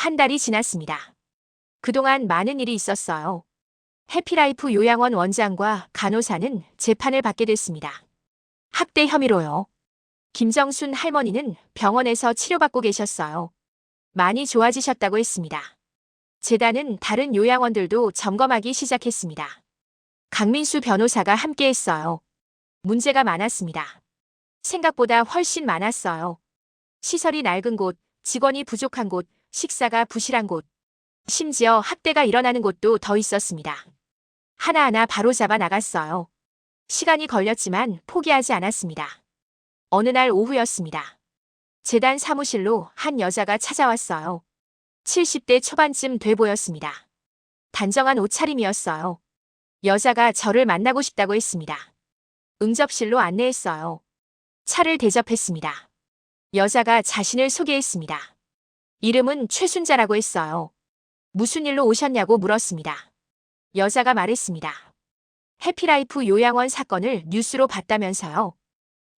한 달이 지났습니다. 그동안 많은 일이 있었어요. 해피라이프 요양원 원장과 간호사는 재판을 받게 됐습니다. 학대 혐의로요. 김정순 할머니는 병원에서 치료받고 계셨어요. 많이 좋아지셨다고 했습니다. 재단은 다른 요양원들도 점검하기 시작했습니다. 강민수 변호사가 함께 했어요. 문제가 많았습니다. 생각보다 훨씬 많았어요. 시설이 낡은 곳, 직원이 부족한 곳, 식사가 부실한 곳, 심지어 학대가 일어나는 곳도 더 있었습니다. 하나하나 바로잡아 나갔어요. 시간이 걸렸지만 포기하지 않았습니다. 어느 날 오후였습니다. 재단 사무실로 한 여자가 찾아왔어요. 70대 초반쯤 돼 보였습니다. 단정한 옷차림이었어요. 여자가 저를 만나고 싶다고 했습니다. 응접실로 안내했어요. 차를 대접했습니다. 여자가 자신을 소개했습니다. 이름은 최순자라고 했어요. 무슨 일로 오셨냐고 물었습니다. 여자가 말했습니다. 해피라이프 요양원 사건을 뉴스로 봤다면서요.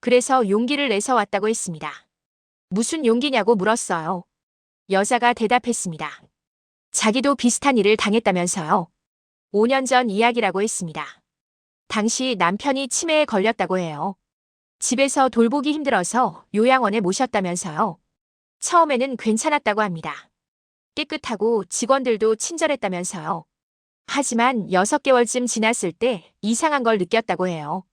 그래서 용기를 내서 왔다고 했습니다. 무슨 용기냐고 물었어요. 여자가 대답했습니다. 자기도 비슷한 일을 당했다면서요. 5년 전 이야기라고 했습니다. 당시 남편이 치매에 걸렸다고 해요. 집에서 돌보기 힘들어서 요양원에 모셨다면서요. 처음에는 괜찮았다고 합니다. 깨끗하고 직원들도 친절했다면서요. 하지만 6개월쯤 지났을 때 이상한 걸 느꼈다고 해요.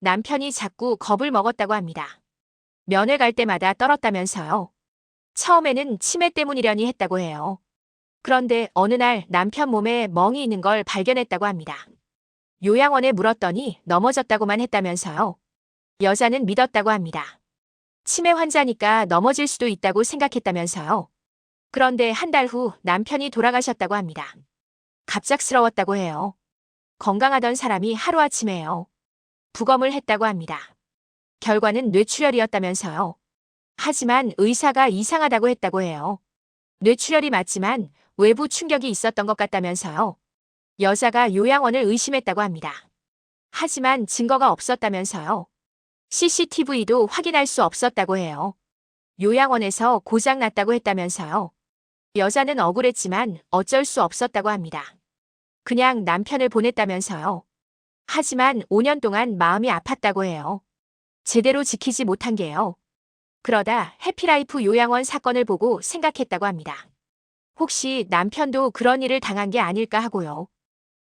남편이 자꾸 겁을 먹었다고 합니다. 면회 갈 때마다 떨었다면서요. 처음에는 치매 때문이려니 했다고 해요. 그런데 어느 날 남편 몸에 멍이 있는 걸 발견했다고 합니다. 요양원에 물었더니 넘어졌다고만 했다면서요. 여자는 믿었다고 합니다. 치매 환자니까 넘어질 수도 있다고 생각했다면서요. 그런데 한 달 후 남편이 돌아가셨다고 합니다. 갑작스러웠다고 해요. 건강하던 사람이 하루아침에요. 부검을 했다고 합니다. 결과는 뇌출혈이었다면서요. 하지만 의사가 이상하다고 했다고 해요. 뇌출혈이 맞지만 외부 충격이 있었던 것 같다면서요. 여자가 요양원을 의심했다고 합니다. 하지만 증거가 없었다면서요. CCTV도 확인할 수 없었다고 해요. 요양원에서 고장 났다고 했다면서요. 여자는 억울했지만 어쩔 수 없었다고 합니다. 그냥 남편을 보냈다면서요. 하지만 5년 동안 마음이 아팠다고 해요. 제대로 지키지 못한 게요. 그러다 해피라이프 요양원 사건을 보고 생각했다고 합니다. 혹시 남편도 그런 일을 당한 게 아닐까 하고요.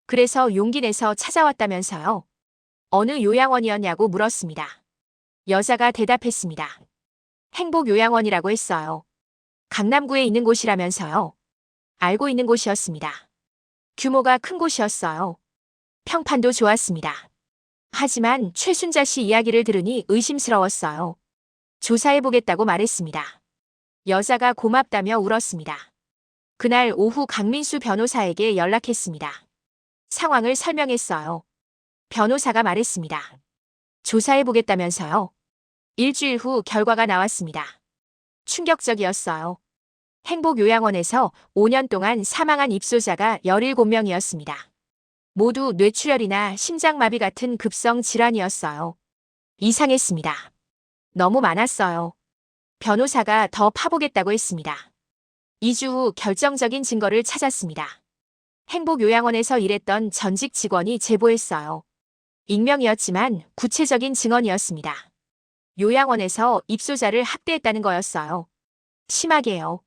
그래서 용기 내서 찾아왔다면서요. 어느 요양원이었냐고 물었습니다. 여자가 대답했습니다. 행복요양원이라고 했어요. 강남구에 있는 곳이라면서요. 알고 있는 곳이었습니다. 규모가 큰 곳이었어요. 평판도 좋았습니다. 하지만 최순자 씨 이야기를 들으니 의심스러웠어요. 조사해보겠다고 말했습니다. 여자가 고맙다며 울었습니다. 그날 오후 강민수 변호사에게 연락했습니다. 상황을 설명했어요. 변호사가 말했습니다. 조사해보겠다면서요. 일주일 후 결과가 나왔습니다. 충격적이었어요. 행복요양원에서 5년 동안 사망한 입소자가 17명이었습니다. 모두 뇌출혈이나 심장마비 같은 급성 질환이었어요. 이상했습니다. 너무 많았어요. 변호사가 더 파보겠다고 했습니다. 2주 후 결정적인 증거를 찾았습니다. 행복요양원에서 일했던 전직 직원이 제보했어요. 익명이었지만 구체적인 증언이었습니다. 요양원에서 입소자를 학대했다는 거였어요. 심하게요.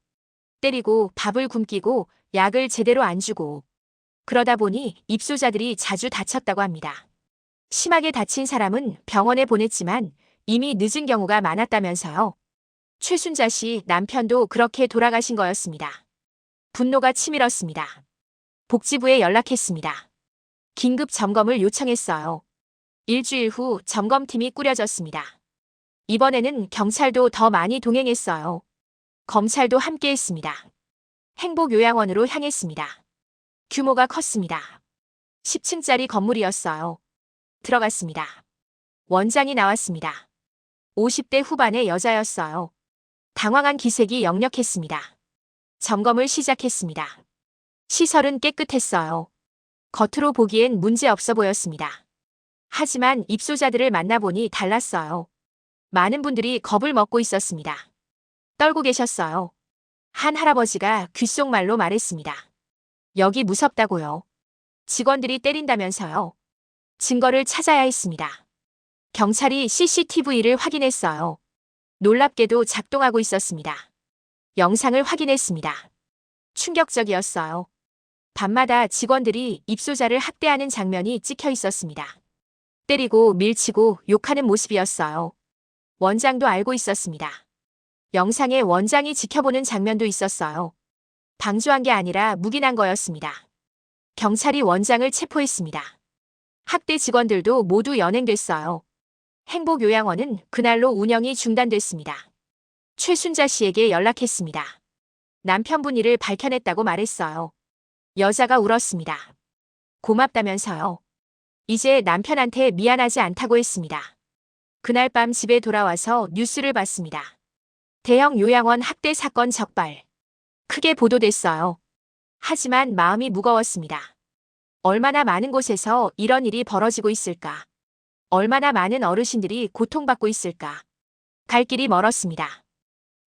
때리고 밥을 굶기고 약을 제대로 안 주고 그러다 보니 입소자들이 자주 다쳤다고 합니다. 심하게 다친 사람은 병원에 보냈지만 이미 늦은 경우가 많았다면서요. 최순자 씨 남편도 그렇게 돌아가신 거였습니다. 분노가 치밀었습니다. 복지부에 연락했습니다. 긴급 점검을 요청했어요. 일주일 후 점검팀이 꾸려졌습니다. 이번에는 경찰도 더 많이 동행했어요. 검찰도 함께 했습니다. 행복요양원으로 향했습니다. 규모가 컸습니다. 10층짜리 건물이었어요. 들어갔습니다. 원장이 나왔습니다. 50대 후반의 여자였어요. 당황한 기색이 역력했습니다. 점검을 시작했습니다. 시설은 깨끗했어요. 겉으로 보기엔 문제 없어 보였습니다. 하지만 입소자들을 만나보니 달랐어요. 많은 분들이 겁을 먹고 있었습니다. 떨고 계셨어요. 한 할아버지가 귓속말로 말했습니다. 여기 무섭다고요. 직원들이 때린다면서요. 증거를 찾아야 했습니다. 경찰이 CCTV를 확인했어요. 놀랍게도 작동하고 있었습니다. 영상을 확인했습니다. 충격적이었어요. 밤마다 직원들이 입소자를 학대하는 장면이 찍혀 있었습니다. 때리고 밀치고 욕하는 모습이었어요. 원장도 알고 있었습니다. 영상에 원장이 지켜보는 장면도 있었어요. 방조한 게 아니라 묵인한 거였습니다. 경찰이 원장을 체포했습니다. 학대 직원들도 모두 연행됐어요. 행복요양원은 그날로 운영이 중단됐습니다. 최순자 씨에게 연락했습니다. 남편분 일을 밝혀냈다고 말했어요. 여자가 울었습니다. 고맙다면서요. 이제 남편한테 미안하지 않다고 했습니다. 그날 밤 집에 돌아와서 뉴스를 봤습니다. 대형 요양원 학대 사건 적발. 크게 보도됐어요. 하지만 마음이 무거웠습니다. 얼마나 많은 곳에서 이런 일이 벌어지고 있을까? 얼마나 많은 어르신들이 고통받고 있을까? 갈 길이 멀었습니다.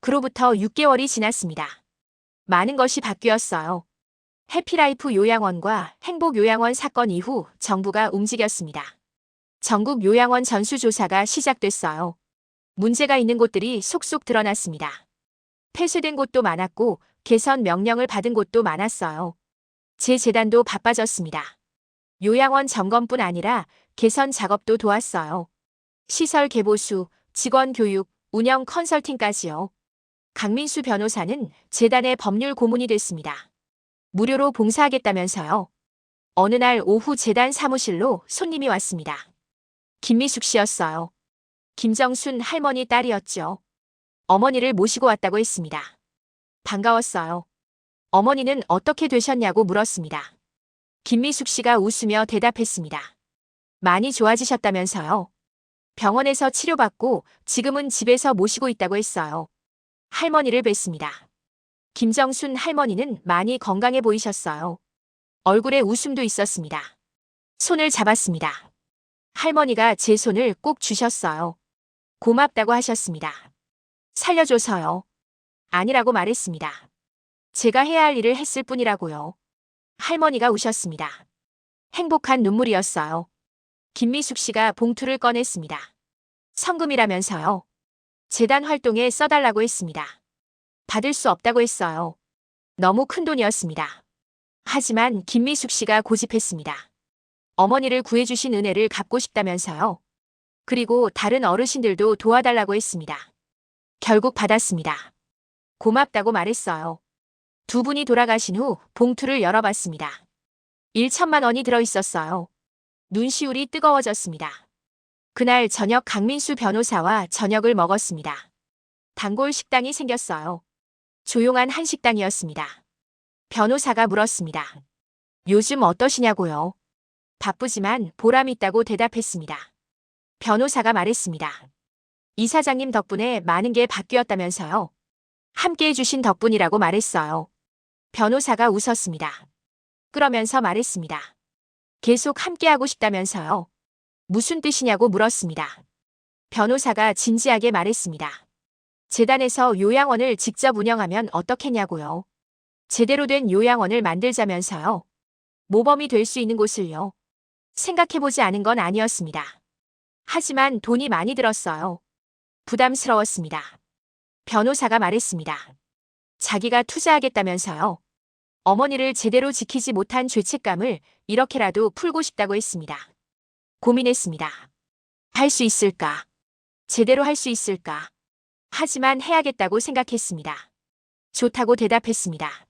그로부터 6개월이 지났습니다. 많은 것이 바뀌었어요. 해피라이프 요양원과 행복요양원 사건 이후 정부가 움직였습니다. 전국 요양원 전수조사가 시작됐어요. 문제가 있는 곳들이 속속 드러났습니다. 폐쇄된 곳도 많았고 개선 명령을 받은 곳도 많았어요. 제 재단도 바빠졌습니다. 요양원 점검뿐 아니라 개선 작업도 도왔어요. 시설 개보수, 직원 교육, 운영 컨설팅까지요. 강민수 변호사는 재단의 법률 고문이 됐습니다. 무료로 봉사하겠다면서요. 어느 날 오후 재단 사무실로 손님이 왔습니다. 김미숙 씨였어요. 김정순 할머니 딸이었죠. 어머니를 모시고 왔다고 했습니다. 반가웠어요. 어머니는 어떻게 되셨냐고 물었습니다. 김미숙 씨가 웃으며 대답했습니다. 많이 좋아지셨다면서요. 병원에서 치료받고 지금은 집에서 모시고 있다고 했어요. 할머니를 뵀습니다. 김정순 할머니는 많이 건강해 보이셨어요. 얼굴에 웃음도 있었습니다. 손을 잡았습니다. 할머니가 제 손을 꼭 주셨어요. 고맙다고 하셨습니다. 살려줘서요. 아니라고 말했습니다. 제가 해야 할 일을 했을 뿐이라고요. 할머니가 우셨습니다. 행복한 눈물이었어요. 김미숙 씨가 봉투를 꺼냈습니다. 성금이라면서요. 재단 활동에 써달라고 했습니다. 받을 수 없다고 했어요. 너무 큰 돈이었습니다. 하지만 김미숙 씨가 고집했습니다. 어머니를 구해주신 은혜를 갚고 싶다면서요. 그리고 다른 어르신들도 도와달라고 했습니다. 결국 받았습니다. 고맙다고 말했어요. 두 분이 돌아가신 후 봉투를 열어봤습니다. 1천만 원이 들어있었어요. 눈시울이 뜨거워졌습니다. 그날 저녁 강민수 변호사와 저녁을 먹었습니다. 단골 식당이 생겼어요. 조용한 한식당이었습니다. 변호사가 물었습니다. 요즘 어떠시냐고요? 바쁘지만 보람 있다고 대답했습니다. 변호사가 말했습니다. 이사장님 덕분에 많은 게 바뀌었다면서요. 함께 해주신 덕분이라고 말했어요. 변호사가 웃었습니다. 그러면서 말했습니다. 계속 함께하고 싶다면서요. 무슨 뜻이냐고 물었습니다. 변호사가 진지하게 말했습니다. 재단에서 요양원을 직접 운영하면 어떻겠냐고요. 제대로 된 요양원을 만들자면서요. 모범이 될 수 있는 곳을요. 생각해보지 않은 건 아니었습니다. 하지만 돈이 많이 들었어요. 부담스러웠습니다. 변호사가 말했습니다. 자기가 투자하겠다면서요. 어머니를 제대로 지키지 못한 죄책감을 이렇게라도 풀고 싶다고 했습니다. 고민했습니다. 할 수 있을까? 제대로 할 수 있을까? 하지만 해야겠다고 생각했습니다. 좋다고 대답했습니다.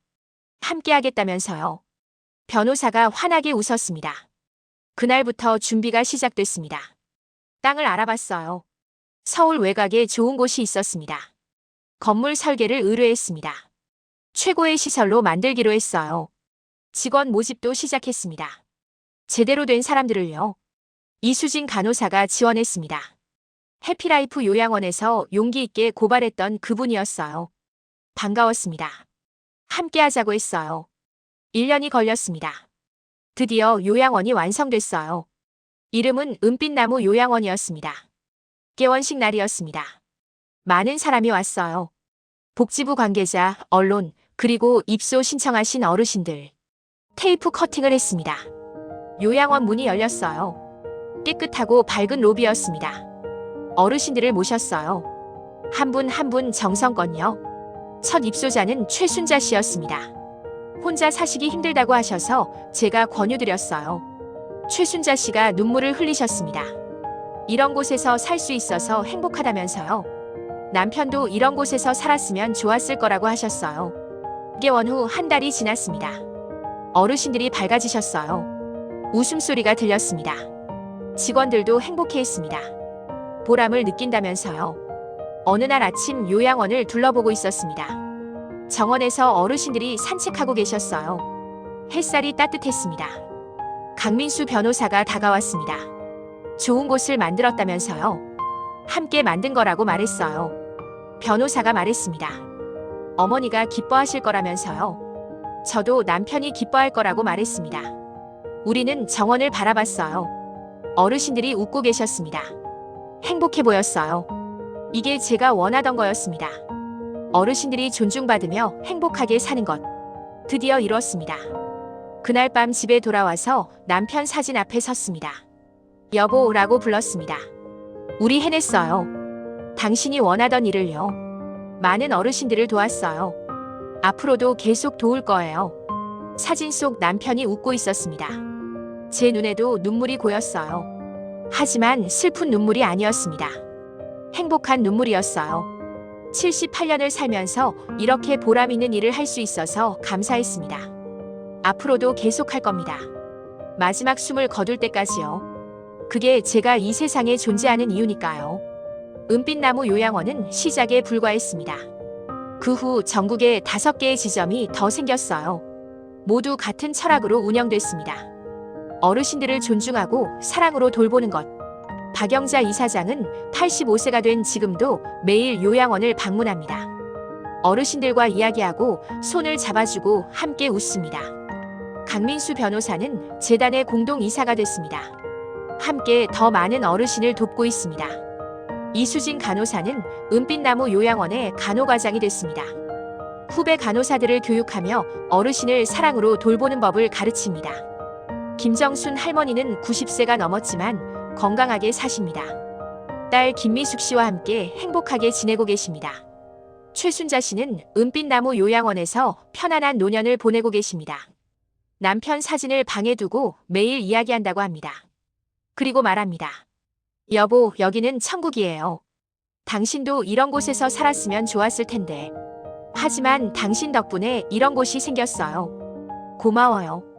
함께 하겠다면서요. 변호사가 환하게 웃었습니다. 그날부터 준비가 시작됐습니다. 땅을 알아봤어요. 서울 외곽에 좋은 곳이 있었습니다. 건물 설계를 의뢰했습니다. 최고의 시설로 만들기로 했어요. 직원 모집도 시작했습니다. 제대로 된 사람들을요. 이수진 간호사가 지원했습니다. 해피라이프 요양원에서 용기 있게 고발했던 그분이었어요. 반가웠습니다. 함께 하자고 했어요. 1년이 걸렸습니다. 드디어 요양원이 완성됐어요. 이름은 은빛나무 요양원이었습니다. 개원식 날이었습니다. 많은 사람이 왔어요. 복지부 관계자, 언론, 그리고 입소 신청하신 어르신들. 테이프 커팅을 했습니다. 요양원 문이 열렸어요. 깨끗하고 밝은 로비였습니다. 어르신들을 모셨어요. 한 분 한분 정성껏요. 첫 입소자는 최순자 씨였습니다. 혼자 사시기 힘들다고 하셔서 제가 권유드렸어요. 최순자 씨가 눈물을 흘리셨습니다. 이런 곳에서 살 수 있어서 행복하다면서요. 남편도 이런 곳에서 살았으면 좋았을 거라고 하셨어요. 6개월 후 한 달이 지났습니다. 어르신들이 밝아지셨어요. 웃음소리가 들렸습니다. 직원들도 행복해했습니다. 보람을 느낀다면서요. 어느 날 아침 요양원을 둘러보고 있었습니다. 정원에서 어르신들이 산책하고 계셨어요. 햇살이 따뜻했습니다. 강민수 변호사가 다가왔습니다. 좋은 곳을 만들었다면서요. 함께 만든 거라고 말했어요. 변호사가 말했습니다. 어머니가 기뻐하실 거라면서요. 저도 남편이 기뻐할 거라고 말했습니다. 우리는 정원을 바라봤어요. 어르신들이 웃고 계셨습니다. 행복해 보였어요. 이게 제가 원하던 거였습니다. 어르신들이 존중받으며 행복하게 사는 것. 드디어 이루었습니다. 그날 밤 집에 돌아와서 남편 사진 앞에 섰습니다. 여보라고 불렀습니다. 우리 해냈어요. 당신이 원하던 일을요. 많은 어르신들을 도왔어요. 앞으로도 계속 도울 거예요. 사진 속 남편이 웃고 있었습니다. 제 눈에도 눈물이 고였어요. 하지만 슬픈 눈물이 아니었습니다. 행복한 눈물이었어요. 78년을 살면서 이렇게 보람 있는 일을 할 수 있어서 감사했습니다. 앞으로도 계속할 겁니다. 마지막 숨을 거둘 때까지요. 그게 제가 이 세상에 존재하는 이유니까요. 은빛나무 요양원은 시작에 불과했습니다. 그 후 전국에 다섯 개의 지점이 더 생겼어요. 모두 같은 철학으로 운영됐습니다. 어르신들을 존중하고 사랑으로 돌보는 것. 박영자 이사장은 85세가 된 지금도 매일 요양원을 방문합니다. 어르신들과 이야기하고 손을 잡아주고 함께 웃습니다. 강민수 변호사는 재단의 공동 이사가 됐습니다. 함께 더 많은 어르신을 돕고 있습니다. 이수진 간호사는 은빛나무 요양원의 간호과장이 됐습니다. 후배 간호사들을 교육하며 어르신을 사랑으로 돌보는 법을 가르칩니다. 김정순 할머니는 90세가 넘었지만 건강하게 사십니다. 딸 김미숙 씨와 함께 행복하게 지내고 계십니다. 최순자 씨는 은빛나무 요양원에서 편안한 노년을 보내고 계십니다. 남편 사진을 방에 두고 매일 이야기한다고 합니다. 그리고 말합니다. 여보, 여기는 천국이에요. 당신도 이런 곳에서 살았으면 좋았을 텐데. 하지만 당신 덕분에 이런 곳이 생겼어요. 고마워요.